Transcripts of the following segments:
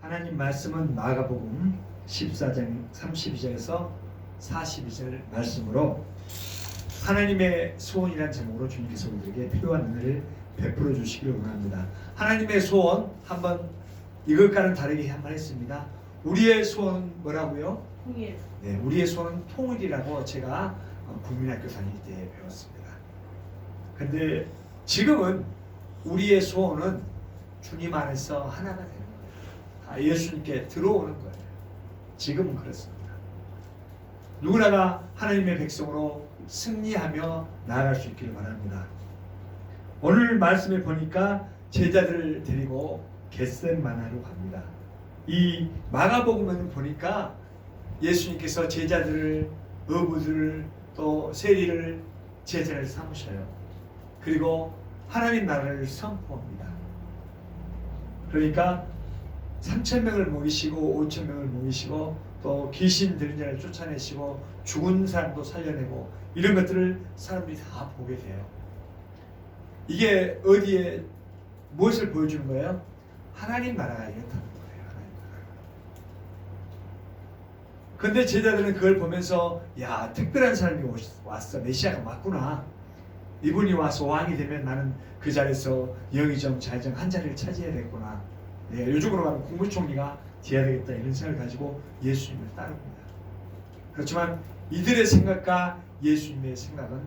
하나님 말씀은 마가복음 14장 32절에서 42절 말씀으로 하나님의 소원이란 제목으로 주님께서 우리에게 필요한 은혜를 베풀어 주시기를 원합니다. 하나님의 소원 한번 이것과는 다르게 한번 했습니다. 우리의 소원은 뭐라고요? 통일. 네, 우리의 소원은 통일이라고 제가 어, 국민학교 다닐 때 배웠습니다. 근데 지금은 우리의 소원은 주님 안에서 하나가 거예요. 다 예수님께 들어오는 거예요. 지금은 그렇습니다. 누구나가 하나님의 백성으로 승리하며 나아갈 수 있기를 바랍니다. 오늘 말씀에 보니까 제자들을 데리고 겟셋만하러 갑니다. 이 마가복음에는 보니까 예수님께서 제자들을 어부들을 또 세리를 제자를 삼으셔요. 그리고 하나님 나라를 선포합니다. 그러니까 3천 명을 모이시고 5천 명을 모이시고 또 귀신 들린 자를 쫓아내시고 죽은 사람도 살려내고 이런 것들을 사람들이 다 보게 돼요. 이게 어디에 무엇을 보여주는 거예요? 하나님 나라가 이렇다는 거예요. 하나님 나라가. 근데 제자들은 그걸 보면서 야 특별한 사람이 왔어 메시아가 맞구나 이분이 와서 왕이 되면 나는 그 자리에서 영의정 좌의정 한 자리를 차지해야겠구나 네, 요즘으로 가면 국무총리가 돼야 되겠다 이런 생각을 가지고 예수님을 따릅니다 그렇지만 이들의 생각과 예수님의 생각은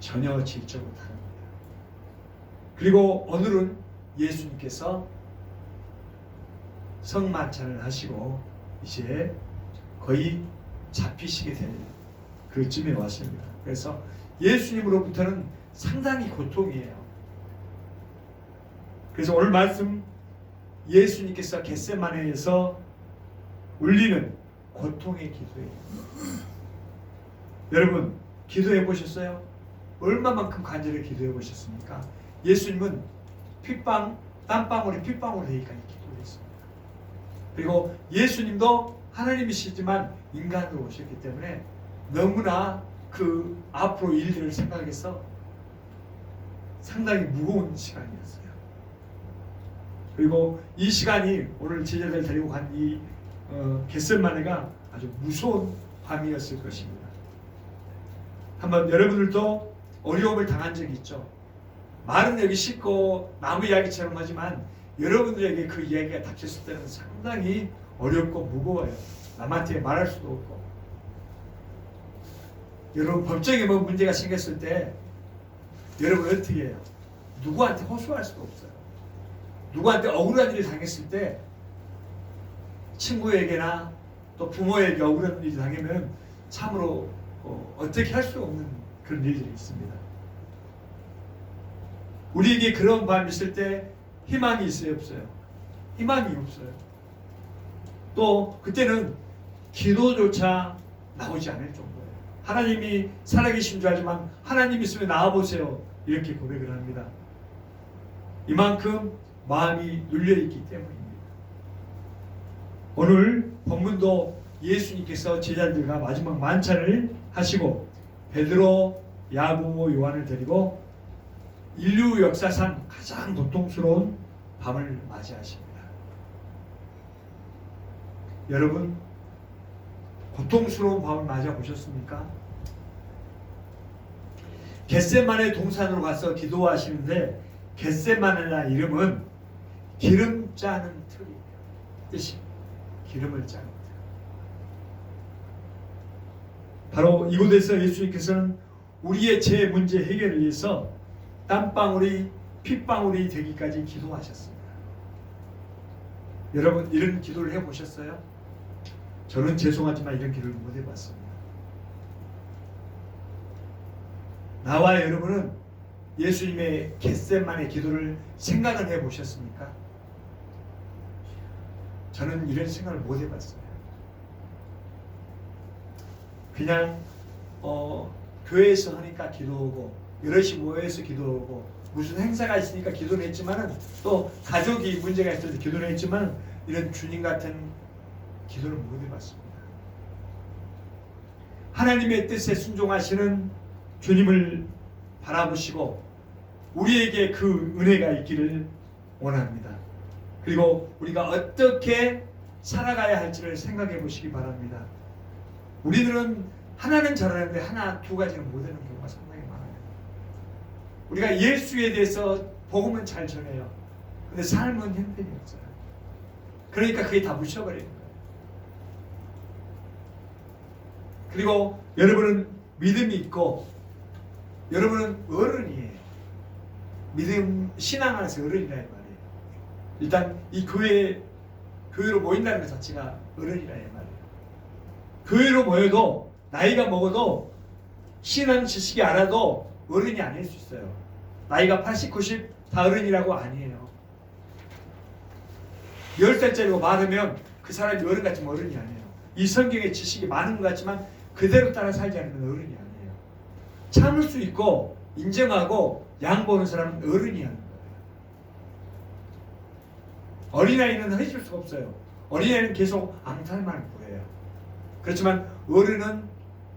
전혀 질적으로 다릅니다 그리고 오늘은 예수님께서 성만찬을 하시고 이제 거의 잡히시게 될 그쯤에 왔습니다. 그래서 예수님으로부터는 상당히 고통이에요. 그래서 오늘 말씀 예수님께서 겟세마네에서 울리는 고통의 기도예요. 여러분 기도해 보셨어요? 얼마만큼 간절히 기도해 보셨습니까? 예수님은 핏방 땀방울이 핏방울 되기까지 기도했습니다. 그리고 예수님도 하나님이시지만 인간으로 오셨기 때문에 너무나 그 앞으로 일들을 생각해서 상당히 무거운 시간이었어요. 그리고 이 시간이 오늘 제자들 데리고 간이 어, 겟셋마네가 아주 무서운 밤이었을 것입니다. 한번 여러분들도 어려움을 당한 적이 있죠. 말은 여기 쉽고 나무 이야기처럼 하지만 여러분들에게 그 이야기가 닥쳤을 때는 상당히 어렵고 무거워요. 남한테 말할 수도 없고. 여러분 법정에 뭐 문제가 생겼을 때 여러분 어떻게 해요? 누구한테 호소할 수도 없어요. 누구한테 억울한 일이 당했을 때 친구에게나 또 부모에게 억울한 일이 당하면 참으로 어, 어떻게 할 수 없는 그런 일들이 있습니다. 우리에게 그런 밤이 있을 때 희망이 있어요 없어요? 희망이 없어요. 또 그때는 기도조차 나오지 않을 정도예요. 하나님이 살아계신 줄 알지만 하나님 있으면 나와보세요. 이렇게 고백을 합니다. 이만큼 마음이 눌려있기 때문입니다. 오늘 본문도 예수님께서 제자들과 마지막 만찬을 하시고 베드로, 야고보, 요한을 데리고 인류 역사상 가장 고통스러운 밤을 맞이하십니다. 여러분 고통스러운 밤을 맞아 보셨습니까? 겟세만의 동산으로 가서 기도하시는데 겟세만이라는 이름은 기름 짜는 틀이에요. 뜻이 기름을 짜는 틀. 바로 이곳에서 예수님께서는 우리의 죄 문제 해결을 위해서 땀방울이 핏방울이 되기까지 기도하셨습니다. 여러분 이런 기도를 해 보셨어요? 저는 죄송하지만 이런 기도를 못 해봤습니다. 나와 여러분은 예수님의 겟셋만의 기도를 생각을 해 보셨습니까? 저는 이런 생각을 못 해봤어요. 그냥 어, 교회에서 하니까 기도하고 여럿이 모여서 기도하고 무슨 행사가 있으니까 기도를 했지만은 또 가족이 문제가 있을 때 기도를 했지만 이런 주님 같은 기도를 못 해봤습니다. 하나님의 뜻에 순종하시는 주님을 바라보시고 우리에게 그 은혜가 있기를 원합니다. 그리고 우리가 어떻게 살아가야 할지를 생각해 보시기 바랍니다. 우리들은 하나는 잘하는데 하나 두 가지는 못하는 경우가 상당히 많아요. 우리가 예수에 대해서 복음은 잘 전해요. 근데 삶은 형편이 없어요. 그러니까 그게 다 묻혀버리는 거예요. 그리고 여러분은 믿음이 있고 여러분은 어른이에요. 믿음 신앙 안에서 어른이라 이 말이에요. 일단 이 교회 교회로 모인다는 것 자체가 어른이라 이 말이에요. 교회로 모여도 나이가 먹어도 신앙 지식이 알아도 어른이 아닐 수 있어요. 나이가 80, 90 다 어른이라고 아니에요. 10살짜리고 말하면 그 사람이 어른 같지만 어른이 아니에요. 이 성경의 지식이 많은 것 같지만 그대로 따라 살지 않으면 어른이 아니에요. 참을 수 있고 인정하고 양보하는 사람은 어른이 거예요. 어린아이는 해줄 수가 없어요. 어린아이는 계속 앙탈만 보여요. 그렇지만 어른은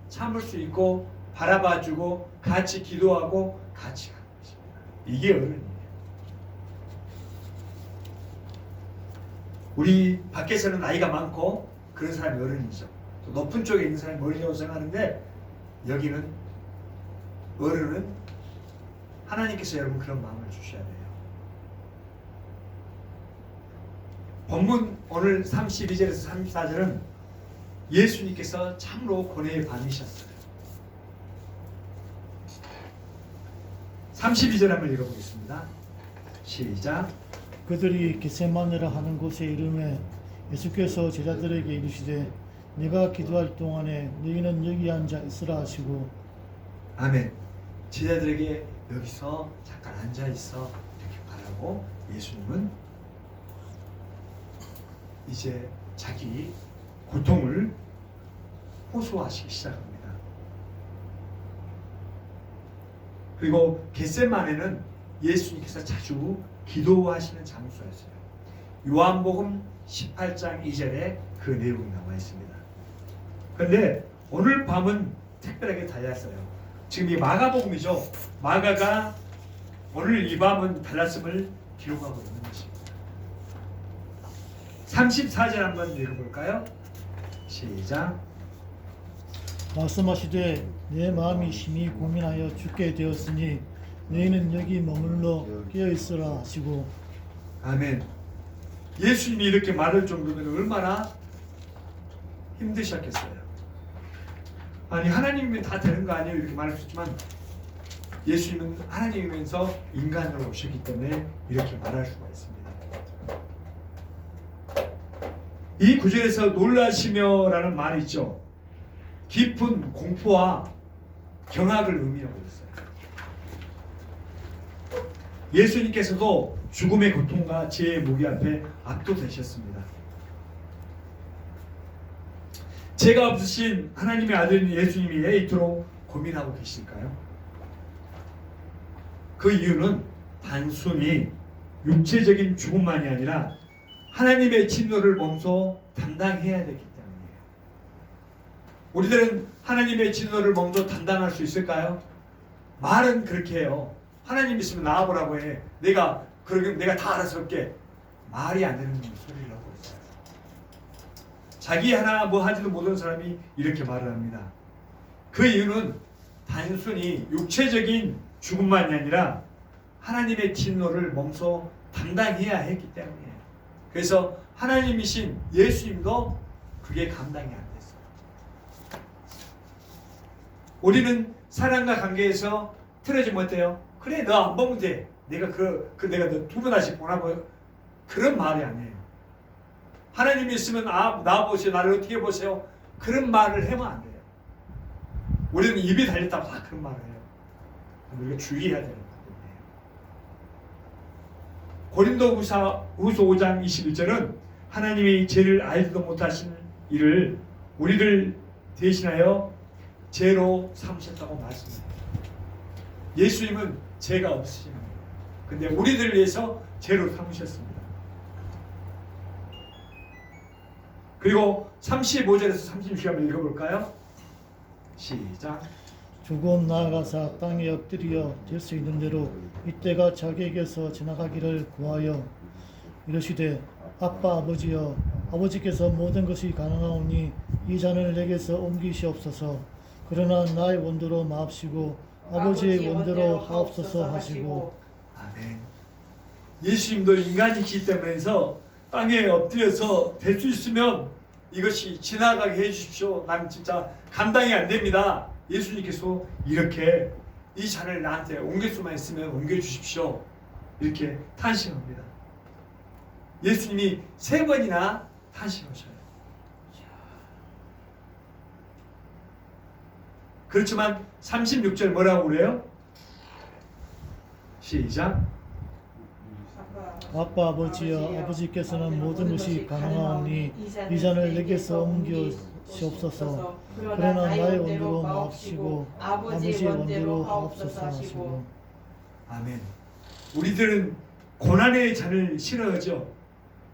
참을 수 있고 바라봐주고 같이 기도하고 같이 가는 것입니다. 이게 어른이에요. 우리 밖에서는 나이가 많고 그런 사람이 어른이죠. 또 높은 쪽에 있는 사람이 어른이라고 생각하는데 여기는 어른은 하나님께서 여러분 그런 마음을 주셔야 돼요. 본문 오늘 32절에서 34절은 예수님께서 참으로 고뇌에 반이셨어요. 32절 한번 읽어보겠습니다. 시작. 그들이 겟세마네라 하는 곳에 이름에 예수께서 제자들에게 이르시되 내가 기도할 동안에 너희는 여기 앉아 있으라 하시고 아멘. 제자들에게 여기서 잠깐 앉아 있어 이렇게 말하고 예수님은 이제 자기 고통을 호소하시기 시작합니다. 그리고 겟세만에는 예수님께서 자주 기도하시는 장소였어요. 요한복음 18장 2절에 그 내용이 나와 있습니다. 그런데 오늘 밤은 특별하게 달랐어요. 지금 이 마가복음이죠. 마가가 오늘 이 밤은 달랐음을 기록하고 있는. 34절 한번 읽어볼까요? 시작. 말씀하시되 내 마음이 심히 고민하여 죽게 되었으니 너희는 여기 머물러 깨어 있으라 하시고 아멘. 예수님이 이렇게 말할 정도면 얼마나 힘드셨겠어요. 아니 하나님이면 다 되는 거 아니에요 이렇게 말할 수 있지만 예수님은 하나님이면서 인간으로 오셨기 때문에 이렇게 말할 수가 있습니다. 이 구절에서 놀라시며라는 말이 있죠. 깊은 공포와 경악을 의미하고 있어요. 예수님께서도 죽음의 고통과 죄의 무기 앞에 압도되셨습니다. 죄가 없으신 하나님의 아들인 예수님이 왜 이토록 고민하고 계실까요? 그 이유는 단순히 육체적인 죽음만이 아니라 하나님의 진노를 몸소 담당해야 되기 때문이에요. 우리들은 하나님의 진노를 몸소 담당할 수 있을까요? 말은 그렇게 해요. 하나님 있으면 나와보라고 해. 내가 그러면 내가 다 알아서 할게. 말이 안 되는 소리를 하고 있어요. 자기 하나 뭐 하지도 못한 사람이 이렇게 말을 합니다. 그 이유는 단순히 육체적인 죽음만이 아니라 하나님의 진노를 몸소 담당해야 했기 때문이에요. 그래서 하나님이신 예수님도 그게 감당이 안 됐어요. 우리는 사랑과 관계에서 틀어지 못해요. 그래 너 안 보면 돼. 내가 그, 그 내가 너 두 번 다시 보나뭐 그런 말이 아니에요. 하나님이 있으면 아, 나 보세요. 나를 어떻게 보세요. 그런 말을 하면 안 돼요. 우리는 입이 달렸다고 다 그런 말을 해요. 우리가 주의해야 되는 부분이에요. 고린도후서 후서 5장 21절은 하나님이 죄를 알지도 못하신 일을 우리를 대신하여 죄로 삼으셨다고 말씀합니다. 예수님은 죄가 없으신 분이에요. 근데 우리들을 위해서 죄로 삼으셨습니다. 그리고 35절에서 36절 한번 읽어볼까요? 시작. 조금 나아가사 땅에 엎드려 될 수 있는 대로 이때가 자기에게서 지나가기를 구하여 이르시되 아빠 아버지여 아버지께서 모든 것이 가능하오니 이 잔을 내게서 옮기시옵소서 그러나 나의 원대로 마옵시고 아버지의 원대로 하옵소서 하시고 아멘. 예수님도 인간이기 때문에서 땅에 엎드려서 될 수 있으면 이것이 지나가게 해주십시오. 나는 진짜 감당이 안 됩니다. 예수님께서 이렇게 이 잔을 나한테 옮길 수만 있으면 옮겨주십시오. 이렇게 탄식합니다. 예수님이 세 번이나 탄식하셔요. 그렇지만 36절 뭐라고 그래요? 시작. 아빠 아버지여 아버지께서는 모든 것이 가능하오니 이 잔을 내게서 옮기 시옵소서 그러나 나의 원대로 마옵시고 아버지의 원대로 하옵소서 하시고 아멘. 우리들은 고난의 잔을 싫어하죠.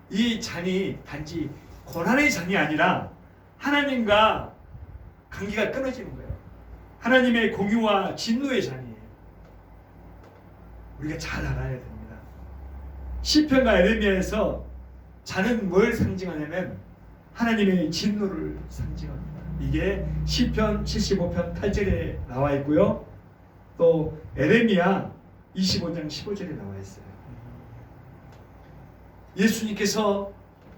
이 잔이 단지 고난의 잔이 아니라 하나님과 관계가 끊어지는 거예요. 하나님의 공유와 진노의 잔이에요. 우리가 잘 알아야 됩니다. 시편과 에레미야에서 잔은 뭘 상징하냐면 하나님의 진노를 상징합니다. 이게 시편 75편 8절에 나와 있고요. 또 에레미야 25장 15절에 나와 있어요. 예수님께서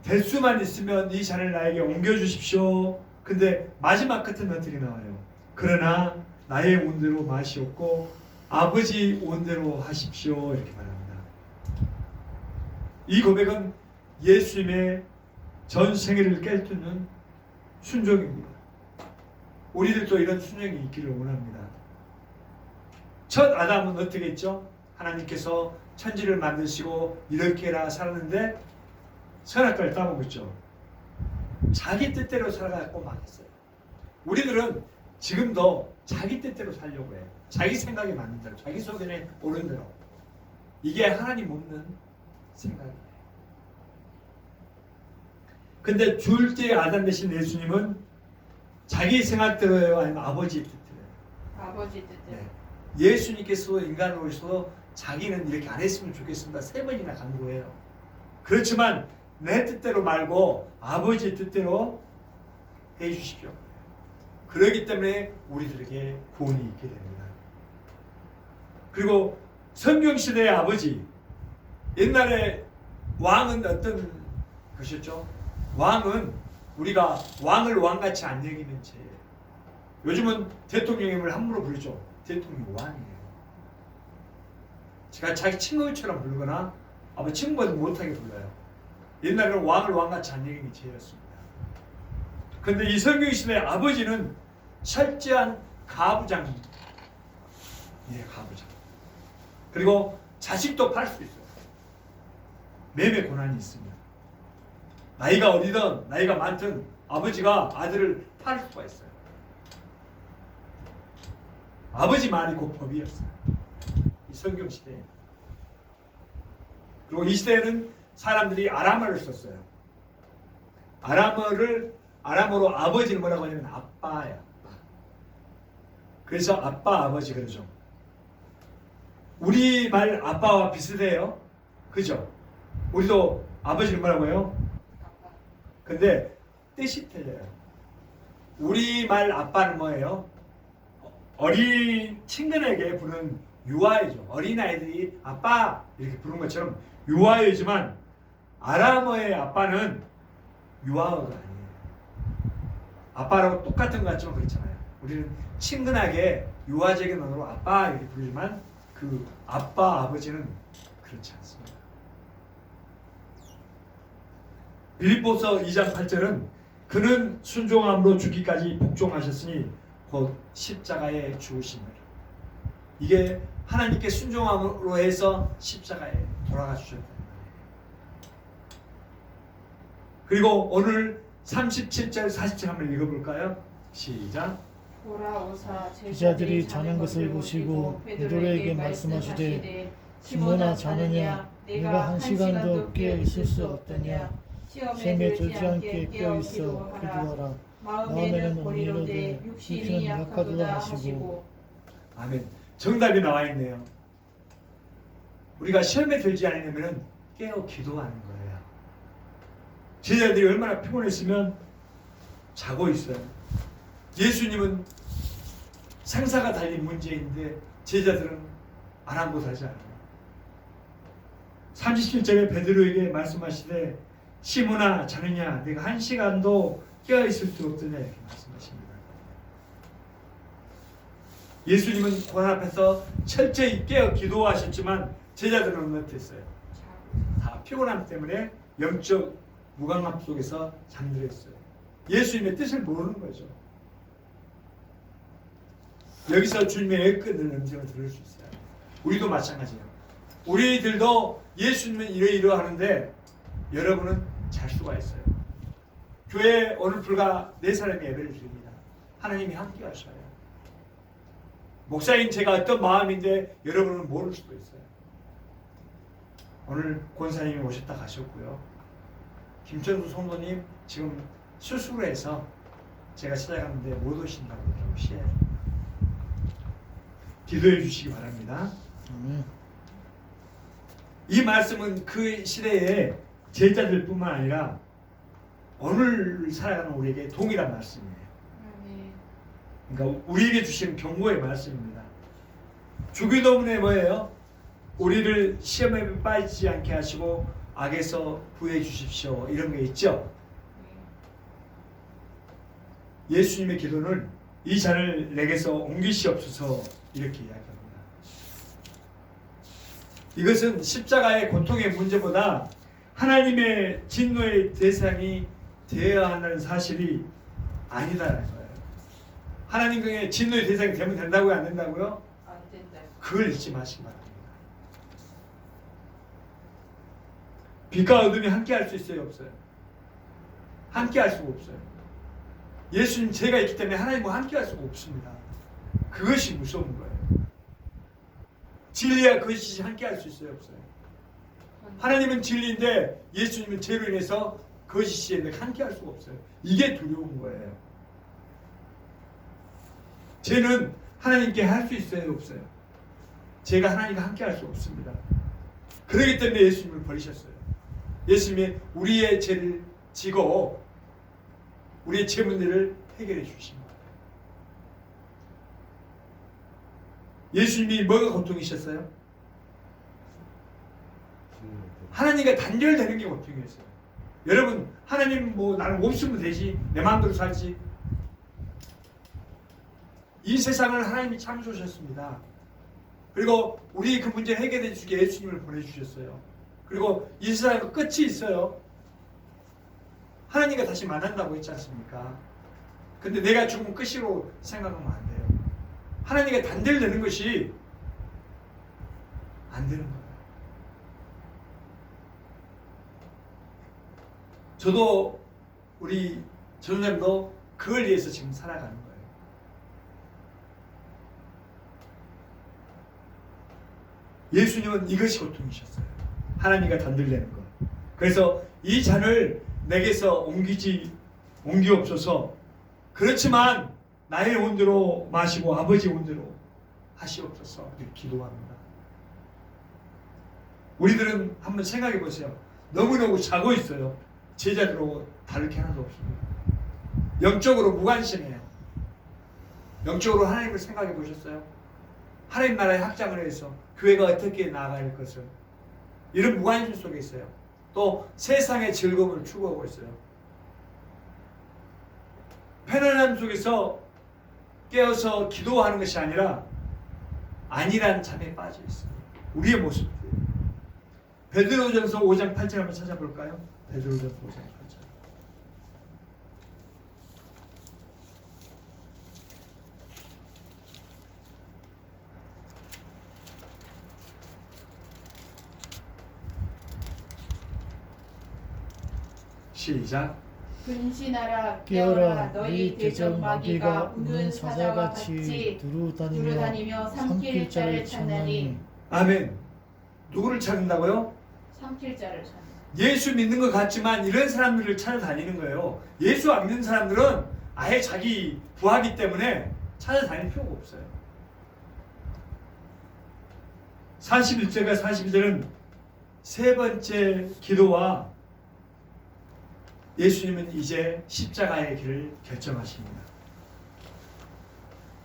될 수만 있으면 이 잔을 나에게 옮겨 주십시오. 근데 마지막 같은 어들이 나와요. 그러나 나의 온대로 마시옵고 아버지 온대로 하십시오. 이렇게 말합니다. 이 고백은 예수님의 전 생애를 깨뜨는 순종입니다. 우리들도 이런 순종이 있기를 원합니다. 첫 아담은 어떻게 했죠? 하나님께서 천지를 만드시고 이렇게라 살았는데 선악과를 따먹었죠. 자기 뜻대로 살아가고 망했어요. 우리들은 지금도 자기 뜻대로 살려고 해요. 자기 생각이 맞는 대로, 자기 소견에 오른 대로. 이게 하나님 없는 생각이에요. 근데 줄 때 아담 대신 예수님은 자기 생각대로요, 아니면 아버지 뜻대로요. 아버지 뜻대로 네. 예수님께서 인간으로 오셔서 자기는 이렇게 안 했으면 좋겠습니다. 세 번이나 강조해요. 그렇지만 내 뜻대로 말고 아버지 뜻대로 해 주십시오. 그러기 때문에 우리들에게 구원이 있게 됩니다. 그리고 성경 시대의 아버지 옛날에 왕은 어떤 것이었죠? 왕은 우리가 왕을 왕같이 안 여기는 죄예요. 요즘은 대통령임을 함부로 부르죠. 대통령 왕이에요. 제가 자기 친구처럼 부르거나 아마 친구보다 못하게 불러요. 옛날에는 왕을 왕같이 안 여기는 게 죄였습니다. 근데 이 성경 시대 아버지는 철저한 가부장, 예, 가부장. 그리고 자식도 팔 수 있어요. 매매 권한이 있습니다. 나이가 어리든 나이가 많든 아버지가 아들을 팔 수가 있어요. 아버지 말이 곧 법이었어요. 이 성경 시대에. 그리고 이 시대에는 사람들이 아람어를 썼어요. 아람어를 아람어로 아버지를 뭐라고 하냐면 아빠야. 아빠. 그래서 아빠 아버지 그러죠. 우리 말 아빠와 비슷해요. 그죠? 우리도 아버지를 뭐라고 해요? 근데 뜻이 틀려요. 우리 말 아빠는 뭐예요? 어린 친근에게 부르는 유아이죠. 어린 아이들이 아빠 이렇게 부르는 것처럼 유아이지만 아람어의 아빠는 유아어가 아니에요. 아빠라고 똑같은 것 같지만 그렇잖아요. 우리는 친근하게 유아적인 언어로 아빠 이렇게 부르지만 그 아빠 아버지는 그렇지 않습니다. 빌립보서 2장 8절은 그는 순종함으로 죽기까지 복종하셨으니 곧 십자가에 죽으심을 이게 하나님께 순종함으로 해서 십자가에 돌아가 거예요. 그리고 오늘 37절 47절 한번 읽어볼까요? 시작. 제자들이 자는 것을 보시고 베드로에게 말씀하시되 시몬아 자느냐? 내가 한 시간도 깨어 있을 수 없더냐 시험에 들지 않게 깨어 있어 기도하라. 마음에는 권위로되 육신이 약하도다 하시고. 아멘. 정답이 나와 있네요. 우리가 시험에 들지 않으려면 깨어 기도하는 거예요. 제자들이 얼마나 피곤했으면 자고 있어요. 예수님은 상사가 달린 문제인데 제자들은 아랑곳하지 않아요. 37절에 베드로에게 말씀하시되 시몬아 자느냐 내가 한 시간도 깨어 있을 수 없더냐 이렇게 말씀하십니다. 예수님은 고난 앞에서 철저히 깨어 기도하셨지만 제자들은 어땠어요? 다 피곤함 때문에 영적 무감압 속에서 잠들어 있어요. 예수님의 뜻을 모르는 거죠. 여기서 주님의 애끄는 음성을 들을 수 있어요. 우리도 마찬가지예요. 우리들도 예수님은 이러이러 하는데 여러분은 잘 수가 있어요. 교회 오늘 불과 네 사람이 예배를 드립니다. 하나님이 함께 하셔요. 목사인 제가 어떤 마음인데 여러분은 모를 수도 있어요. 오늘 권사님이 오셨다 가셨고요. 김천수 성도님 지금 수술을 해서 제가 찾아갔는데 못 오신다고 그러고 시해 기도해 주시기 바랍니다. 이 말씀은 그 시대의 제자들뿐만 아니라 오늘 살아가는 우리에게 동일한 말씀이에요. 그러니까 우리에게 주신 경고의 말씀입니다. 주기도문에 뭐예요? 우리를 시험에 빠지지 않게 하시고 악에서 구해 주십시오. 이런 게 있죠. 예수님의 기도는 이 잔을 내게서 옮기시옵소서 이렇게 이야기합니다. 이것은 십자가의 고통의 문제보다 하나님의 진노의 대상이 되어야 한다는 사실이 아니다라는 거예요. 하나님의 진노의 대상이 되면 된다고요, 안 된다고요? 안 된다. 그걸 잊지 마시기 바랍니다. 빛과 어둠이 함께 할 수 있어요, 없어요? 함께 할 수가 없어요. 예수님 제가 있기 때문에 하나님과 함께 할 수가 없습니다. 그것이 무서운 거예요. 진리와 거짓이 함께 할 수 있어요, 없어요? 하나님은 진리인데 예수님은 죄로 인해서 거짓이 있는데 함께 할 수가 없어요. 이게 두려운 거예요. 죄는 하나님께 할 수 있어요, 없어요? 제가 하나님과 함께 할 수 없습니다. 그렇기 때문에 예수님을 버리셨어요. 예수님이 우리의 죄를 지고 우리의 죄 문제를 해결해 주신 거예요. 예수님이 뭐가 고통이셨어요? 하나님과 단절되는 게 고통이었어요. 여러분 하나님 뭐 나는 없으면 되지 내 마음대로 살지 이 세상을 하나님이 창조하셨습니다. 그리고 우리 그 문제 해결해 주기 예수님을 보내주셨어요. 그리고 이 세상에 끝이 있어요. 하나님과 다시 만난다고 했지 않습니까? 근데 내가 죽으면 끝이로 생각하면 안 돼요. 하나님과 단절되는 것이 안 되는 거예요. 저도 우리 전사님도 그걸 위해서 지금 살아가는 거예요. 예수님은 이것이 고통이셨어요. 하나님과 단절되는 것. 그래서 이 잔을 내게서 옮기지 옮기옵소서. 그렇지만 나의 온대로 마시고 아버지 온대로 하시옵소서. 이렇게 기도합니다. 우리들은 한번 생각해 보세요. 너무너무 자고 있어요. 제자들로 다를 게 하나도 없습니다. 영적으로 무관심해요. 영적으로 하나님을 생각해 보셨어요? 하나님 나라의 확장을 위해서 교회가 어떻게 나아갈 것을 이런 무관심 속에 있어요. 또 세상의 즐거움을 추구하고 있어요. 편안함 속에서 깨어서 기도하는 것이 아니라 안일한 잠에 빠져 있어요. 우리의 모습. 베드로전서 5장 8절 한번 찾아볼까요? 5장 8절. 시작. 근신하라 깨어라 너희 대적 마귀가 우는 사자와 같이 두루다니며 두루다니며 삼킬 자를 찾나니 아멘. 누구를 찾는다고요? 삼킬 자를 찾나 예수 믿는 것 같지만 이런 사람들을 찾아다니는 거예요. 예수 안 믿는 사람들은 아예 자기 부하기 때문에 찾아다닐 필요가 없어요. 41절과 42절은 세 번째 기도와 예수님은 이제 십자가의 길을 결정하십니다.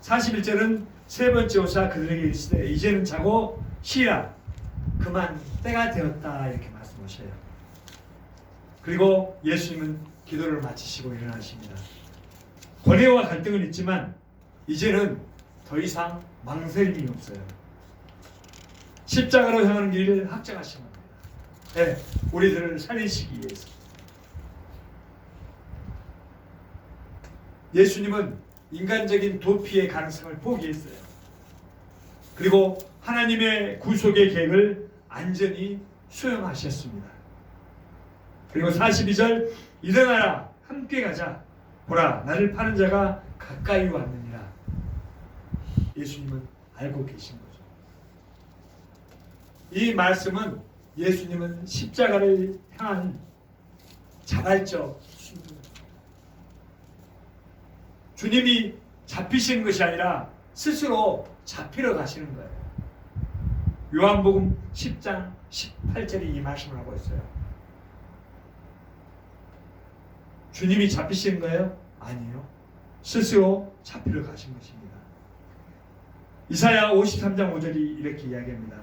41절은 세 번째 오사 그들에게 이르시되 이제는 자고 쉬라 그만 때가 되었다 이렇게 말씀하셔요. 그리고 예수님은 기도를 마치시고 일어나십니다. 권해와 갈등은 있지만 이제는 더 이상 망설임이 없어요. 십자가로 향하는 길을 확정하신 겁니다. 네, 우리들을 살리시기 위해서. 예수님은 인간적인 도피의 가능성을 포기했어요. 그리고 하나님의 구속의 계획을 안전히 수용하셨습니다. 그리고 42절 일어나라 함께 가자 보라 나를 파는 자가 가까이 왔느니라 예수님은 알고 계신 거죠. 이 말씀은 예수님은 십자가를 향한 자발적 순종 주님이 잡히시는 것이 아니라 스스로 잡히러 가시는 거예요. 요한복음 10장 18절이 이 말씀을 하고 있어요. 주님이 잡히시는 거예요? 아니요. 스스로 잡히러 가신 것입니다. 이사야 53장 5절이 이렇게 이야기합니다.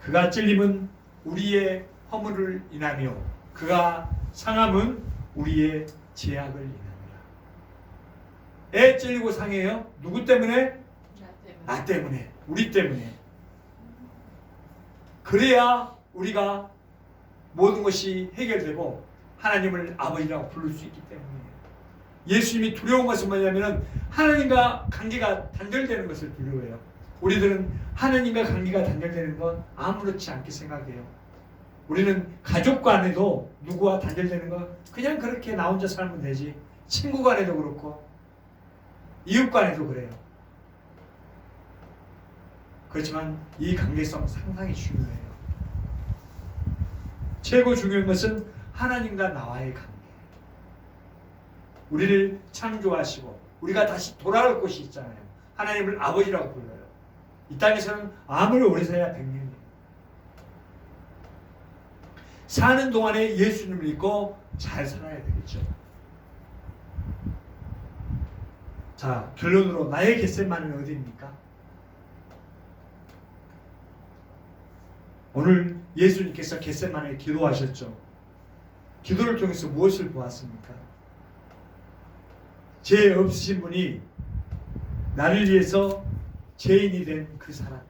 그가 찔림은 우리의 허물을 인하며 그가 상함은 우리의 죄악을 인합니다. 애 찔리고 상해요? 누구 때문에? 나 때문에, 우리 때문에. 그래야 우리가 모든 것이 해결되고 하나님을 아버지라고 부를 수 있기 때문이에요. 예수님이 두려운 것은 뭐냐면은 하나님과 관계가 단절되는 것을 두려워해요. 우리들은 하나님과 관계가 단절되는 건 아무렇지 않게 생각해요. 우리는 가족 간에도 누구와 단절되는 건 그냥 그렇게 나 혼자 살면 되지. 친구 간에도 그렇고 이웃 간에도 그래요. 그렇지만 이 관계성 상당히 중요해요. 최고 중요한 것은 하나님과 나와의 관계. 우리를 창조하시고 우리가 다시 돌아올 곳이 있잖아요. 하나님을 아버지라고 불러요. 이 땅에서는 아무리 오래 살아야 100년이에요. 사는 동안에 예수님을 믿고 잘 살아야 되겠죠. 자, 결론으로 나의 겟셋만은 어디입니까? 오늘 예수님께서 겟셋만에 기도하셨죠. 기도를 통해서 무엇을 보았습니까? 죄 없으신 분이 나를 위해서 죄인이 된 그 사람.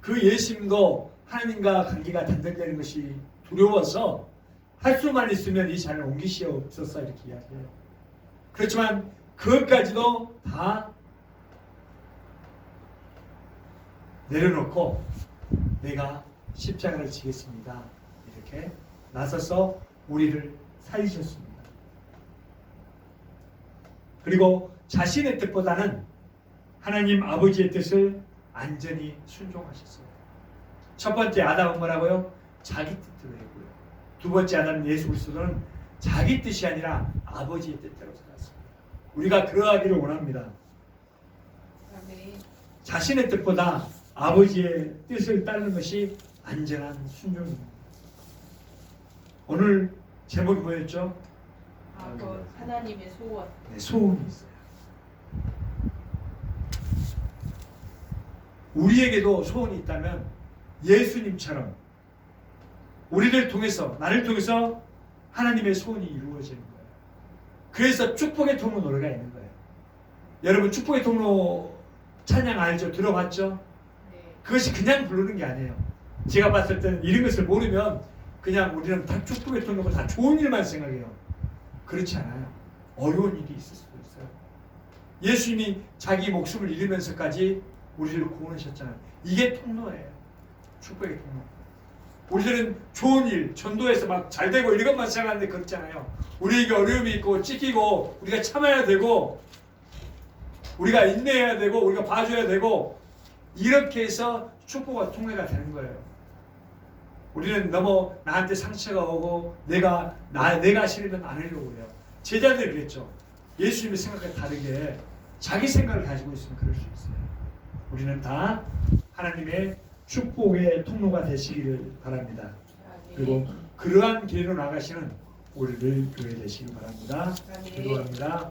그 예수님도 하나님과 관계가 단절되는 것이 두려워서 할 수만 있으면 이 잔을 옮기시옵소서 이렇게 이야기해요. 그렇지만 그것까지도 다 내려놓고 내가 십자가를 지겠습니다. 이렇게 나서서 우리를 살리셨습니다. 그리고 자신의 뜻보다는 하나님 아버지의 뜻을 안전히 순종하셨어요. 첫 번째 아담은 뭐라고요? 자기 뜻대로 했고요. 두 번째 아담 예수 그리스도는 자기 뜻이 아니라 아버지의 뜻대로 살았습니다. 우리가 그러하기를 원합니다. 자신의 뜻보다 아버지의 뜻을 따르는 것이 안전한 순종입니다. 오늘 제목이 뭐였죠? 아, 그 하나님의 소원. 네, 소원이 있어요. 우리에게도 소원이 있다면 예수님처럼 우리를 통해서 나를 통해서 하나님의 소원이 이루어지는 거예요. 그래서 축복의 통로 노래가 있는 거예요. 여러분 축복의 통로 찬양 알죠? 들어봤죠? 네. 그것이 그냥 부르는 게 아니에요. 제가 봤을 때는 이런 것을 모르면 그냥 우리는 다 축복의 통로고 다 좋은 일만 생각해요. 그렇지 않아요. 어려운 일이 있을 수도 있어요. 예수님이 자기 목숨을 잃으면서까지 우리를 구원하셨잖아요. 이게 통로예요. 축복의 통로. 우리들은 좋은 일, 전도에서 막 잘 되고 이런 것만 생각하는데 그렇잖아요. 우리에게 어려움이 있고 찍히고 우리가 참아야 되고 우리가 인내해야 되고 우리가 봐줘야 되고 이렇게 해서 축복과 통해가 되는 거예요. 우리는 너무 나한테 상처가 오고 내가 나 내가 싫으면 안 하려고 그래요. 제자들이 그랬죠. 예수님의 생각과 다르게 자기 생각을 가지고 있으면 그럴 수 있어요. 우리는 다 하나님의 축복의 통로가 되시기를 바랍니다. 그리고 그러한 길로 나가시는 우리 늘 교회 되시기 바랍니다. 기도합니다.